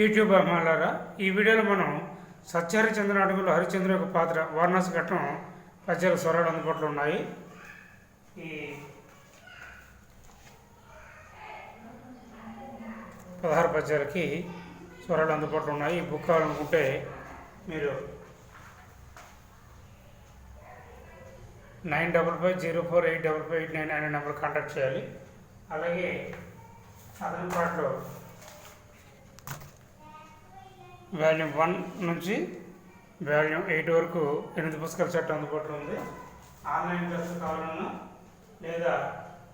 YouTube అమ్మాలారా ఈ వీడియోలో మనం సత్యహరిచంద్ర అడుగులు హరిచంద్ర యొక్క పాత్ర వారణాసి ఘట్టం పద్యాల స్వరాలు అందుబాటులో ఉన్నాయి. ఈ పదహారు పద్యాలకి స్వరాలు అందుబాటులో ఉన్నాయి. ఈ బుక్ కావాలనుకుంటే మీరు nine double five zero four eight double five eight nine అనే నెంబర్ కాంటాక్ట్ చేయాలి. అలాగే అదనపాటులో వాల్యూమ్ వన్ నుంచి వాల్యూమ్ ఎయిట్ వరకు ఎనిమిది పుస్తకాల సెట్ అందుబాటులో ఉంది. ఆన్లైన్ క్లాస్ కావాలన్నా లేదా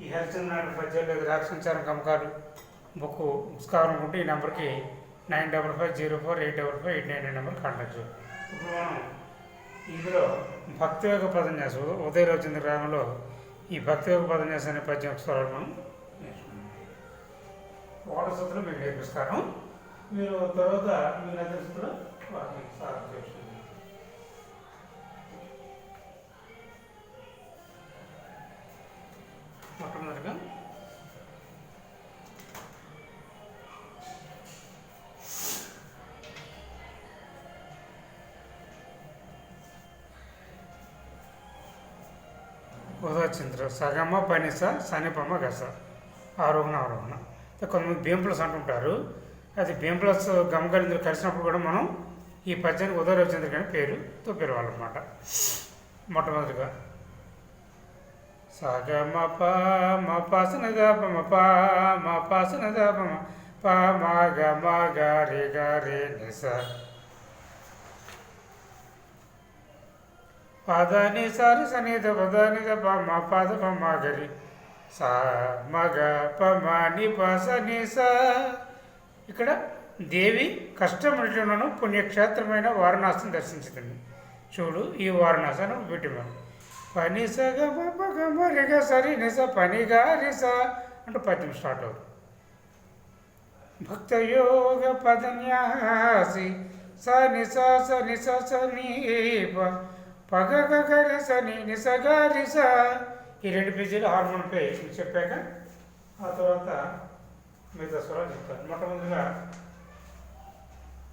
ఈ హరిచంద్ర నాయుడు పద్యాలు లేదా రాక సంచారం కమ్మకాలు బుక్ బుక్స్ కావాలనుకుంటే ఈ నెంబర్కి nine double five zero four eight double five eight nine number contact చేయాలి ఇప్పుడు మనం ఇందులో భక్తి యొక్క పదన్యాసం ఉదయరాజేంద్ర గ్రామంలో ఈ భక్తి యొక్క పదం అనే పద్యం ఒకసారి మనం నేర్చుకున్నాం సూత్రం మీకు నేర్పిస్తాను. మీరు తర్వాత మీ నదిస్తులు వాటిని సాధన చేసుకుంటారు మొట్టమొదటిగా ఉదయచంద్ర సగమ పనిస సనిపమ్మ గస. ఆరోహణ ఆరోహణ. కొంతమంది బీమ్ అంటుంటారు. అది బీమ్ ప్లస్ గమగలిందులు కలిసినప్పుడు కూడా మనం ఈ పద్యానికి ఉదయరవిచంద్ర కానీ పేరుతో పిలవాలన్నమాట మొట్టమొదటిగా సగమ ప మ పాసన గ మ ప మ పాసన గ మ ప మ గ మ గ రే గ రే నిస పదని సరి ని ద ప మ పద ప మ గరి స మగ ప మ ని ప స ని స. ఇక్కడ దేవి కష్టములను పుణ్యక్షేత్రమైన వారణాసం దర్శించదండి చూడు ఈ వారణాసి అని పని సగ సరి నిస పనిగా రిస అంటూ పద్యం స్టార్ట్ అవుతుంది. భక్తయోగ పదన్యాసి స నిస స నిస స ప పగ గ గ స ని నిస గ స. ఈ రెండు పేజీలు హార్మోన్ పే చెప్పాక ఆ తర్వాత మిగతా స్వరాలు చెప్తాను. మొట్టమొదటిగా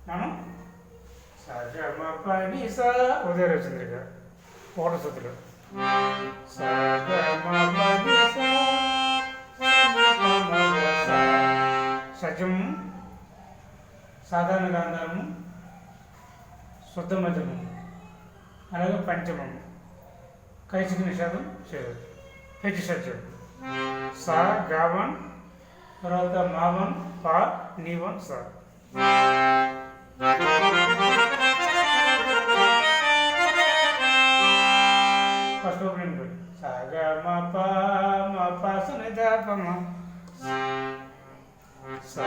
మనం సగమ పని స ఉదయరచంద్రిక ఓట సుతులు సగమ పని సజము సాధారణ గాంధారము శుద్ధ మధ్యము అలాగే పంచమము కైసిక నిషాదం చేయదు హెచ్ సజం సా గావన్ తర్వాత మావన్ పా నీవన్ సా. ఫస్ట్ ఓపెనింగ్ పోయి మా పా మా పా సుని ని మ సా.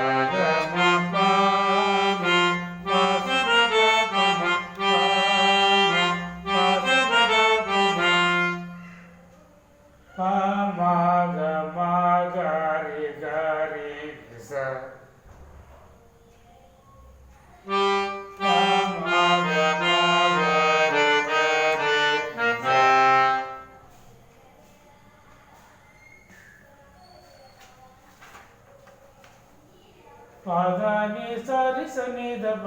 సని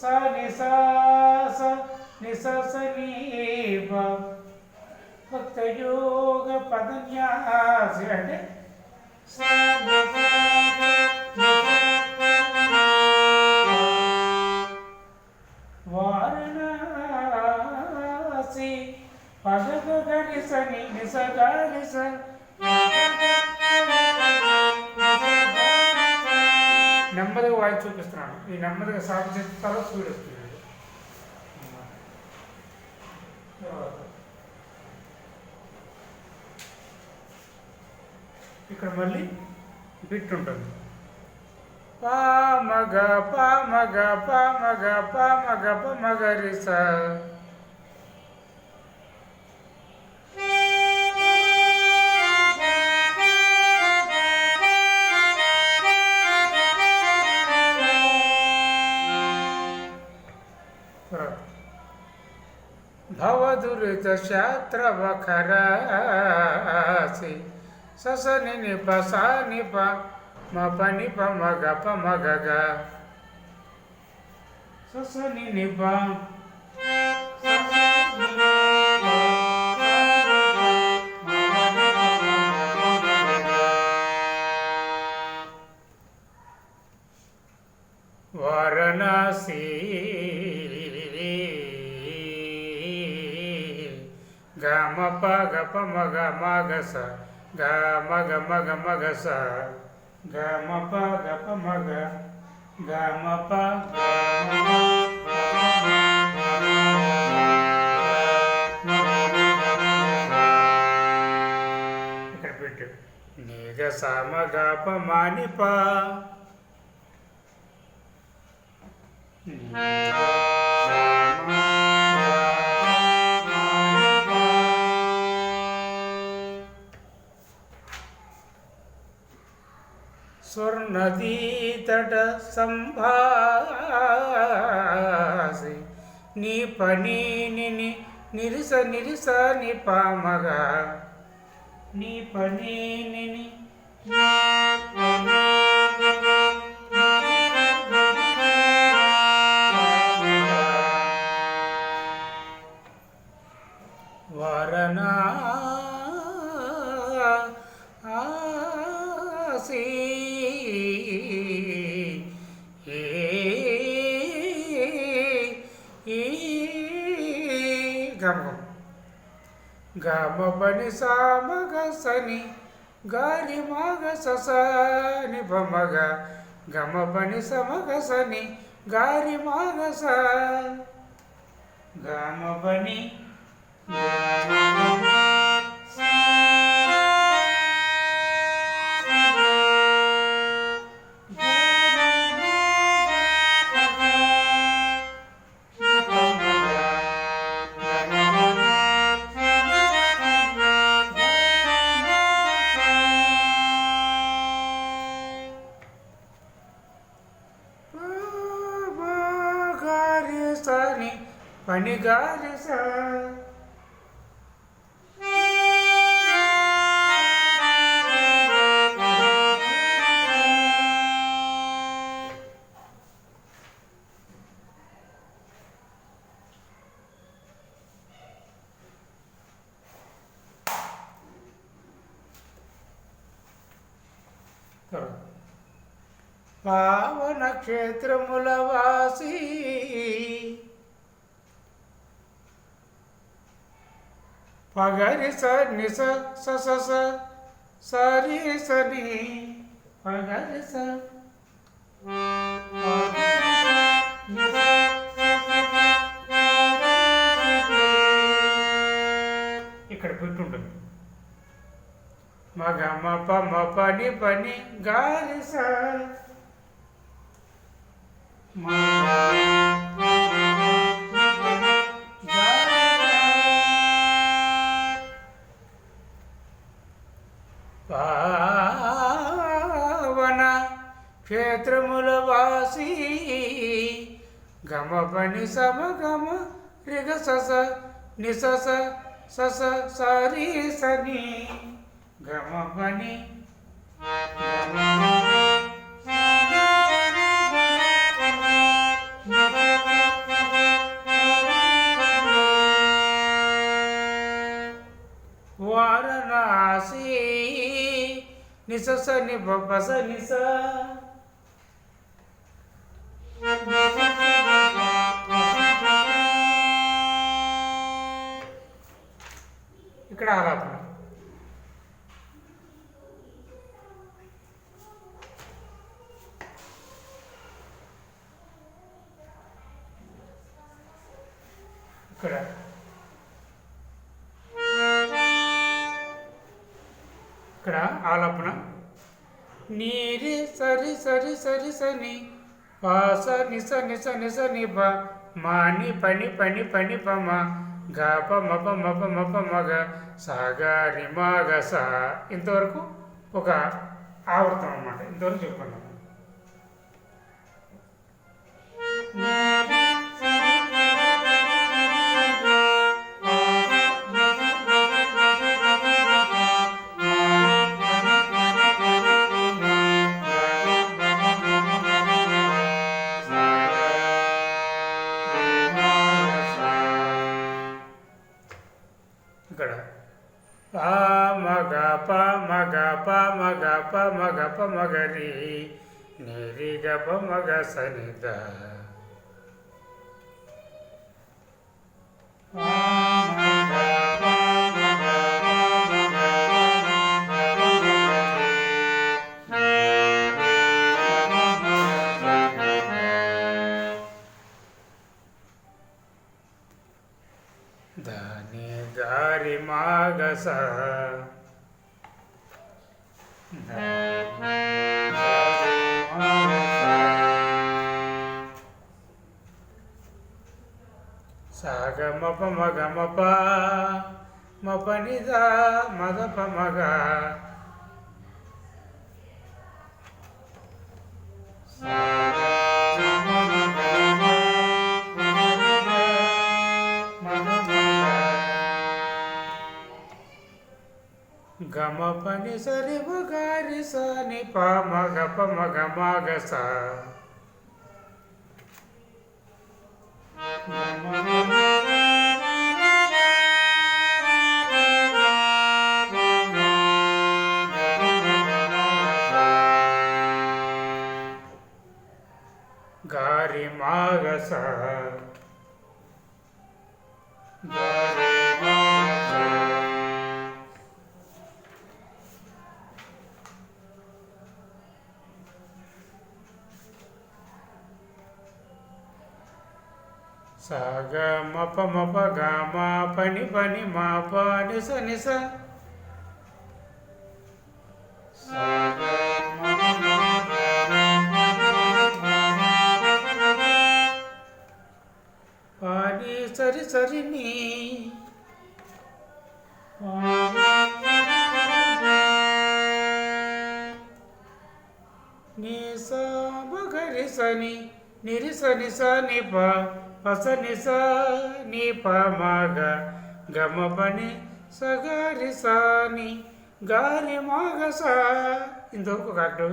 స ని స స ని స స ని ప భక్త యోగ పదన్యాసి అంటే స ని స వారణాసి పగ గరి సని నిస గారి స చూపిస్తున్నాను ఈ నెమ్మదిగా సాగు చేస్తారో సూర్యుడు వస్తున్నాడు ఇక్కడ మళ్ళీ బిట్ ఉంటుంది. పా మగ పా మగ పా మగ పా మగ ప మగ రి స భవదురిత ససని నిప సా నిప మప నిప మగ ప మగ ససని నిప ప మగ మగ స గ మగ మగ మగ స గమ ప గ ప మగ గమ ప ఇక్కడ పెట్టు. నీగ సమ గ ప మాని ప స్వర్ణదీతట సంభాసి నీ పని నిని నిరిస నిరిస ని పామగా నీ పని గమకం. గమబని సామగ సని గారి మగ ససని భమగ గమబని సమగ సని గారి మగ స గమబని గమ పని పని పావన క్షేత్రముల వాసి పగరి స నిస స స స సరి సరి పగరి స ఇక్కడ పెట్టుంటుంది మగ మ ప మ పని పని గారి స. మా క్షేత్రముల వాసి గమ పని సమ గమ రిగ సస నిసస సస సరి సని గమ పని వారణాసి నిసస ని నిస ఇక్కడ. ఇక్కడ ఆలాపన. నీరి సరి సరి సరి సని పాస నిస నిస నిస ని ప మాని పని పని పని పమ గ ప మప మప మప మగ సాగా రిమాగ సా ఇంతవరకు ఒక ఆవర్తం అన్నమాట. ఇంతవరకు చెప్పుకున్నాం మగ ప మగరి నిరి మదప గమ పని సరి మగారి సని ప మగ ప మగ మగ మాగస. గారి మాగస సాగ మప మప గా మా పని పని మా పని నిస నిస పాడి సరి సరి నీ. నీ సని నిస ని ప పస నిస ని ప మగ గమ పని సగరి సాని గారి మాగ సా. ఇంతవరకు కరెక్ట్గా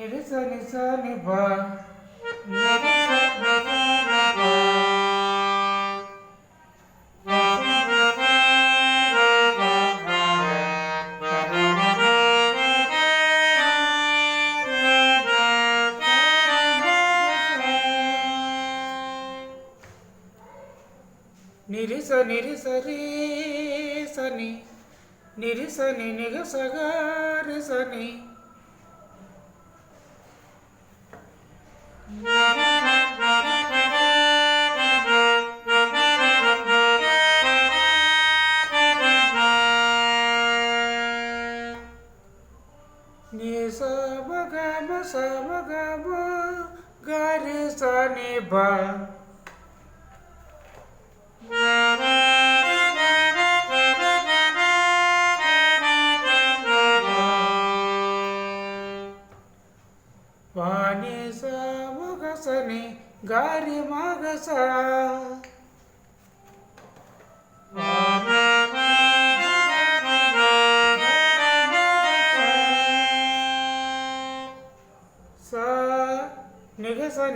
చెప్పుకుందాం నిరిస నిస ని ప నిరిస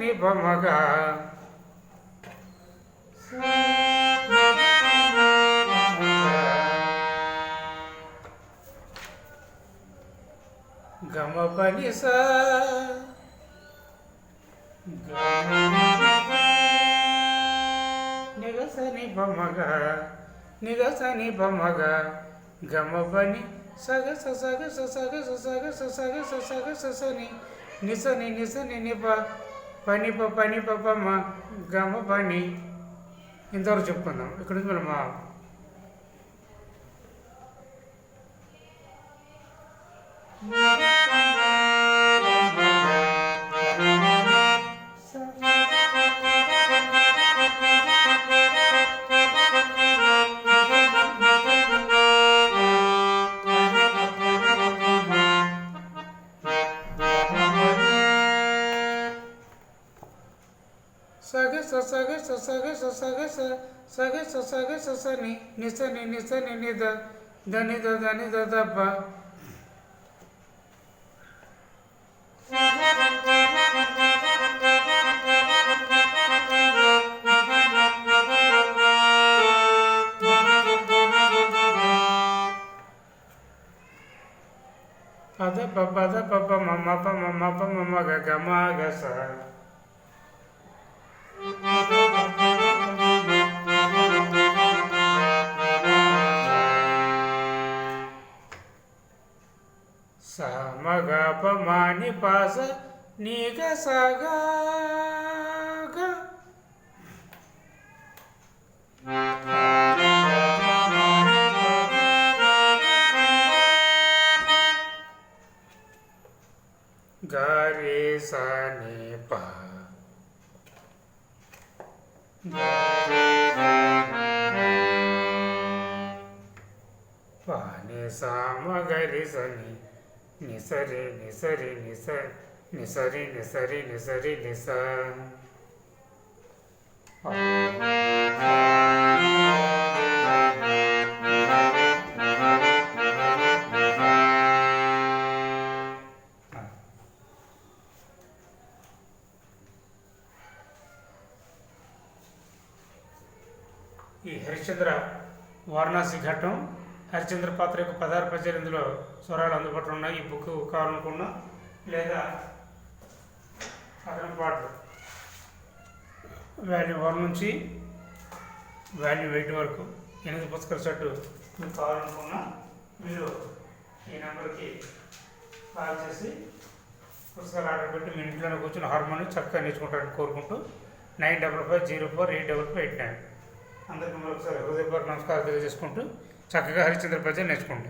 నిగ గమ పని స నిగసని బమగ నిగసని బమగ గమ పని సగ సగ సగ సగ సగ సగ సగ సగ సని నిసని నిసని నిప పని ప పని ప మా గమ పని ఇంతవరకు చెప్పుకుందాం. ఇక్కడ నుంచి మనం ఆ- సగ సగ సగ సగ సగ సగ సని నిస ని నిస ని ని ద దని ద దని ద ద ప పద ని ప స ని గ స గ గ గ రే స ని ప పాని సామగరి సని నిసరి నిసరి నిస నిసరి నిసరి నిసరి నిస ఈ హరిశ్చంద్ర వారణాసి ఘట్టం హరిచంద్ర పాత్ర యొక్క పదహారు పద్యాలు ఇందులో స్వరాలు అందుబాటులో ఉన్నాయి. ఈ బుక్ కావాలనుకున్నా లేదా అతని పాటలు వాల్యూ వన్ నుంచి వాల్యూ ఎయిట్ వరకు ఎనిమిది పుస్తకాల షర్టు మీకు కావాలనుకున్నా మీరు ఈ నెంబర్కి కాల్ చేసి పుస్తకాలు ఆర్డర్ పెట్టి మీ ఇంట్లోనే కూర్చొని హార్మోని చక్కగా నేర్చుకుంటారని కోరుకుంటూ nine double five zero four eight double five eight nine. అందరికీ మరొకసారి హృదయపూర్వక నమస్కారం తెలియజేసుకుంటూ చక్కగా హరిశ్చంద్ర పరిచయం నేర్చుకోండి.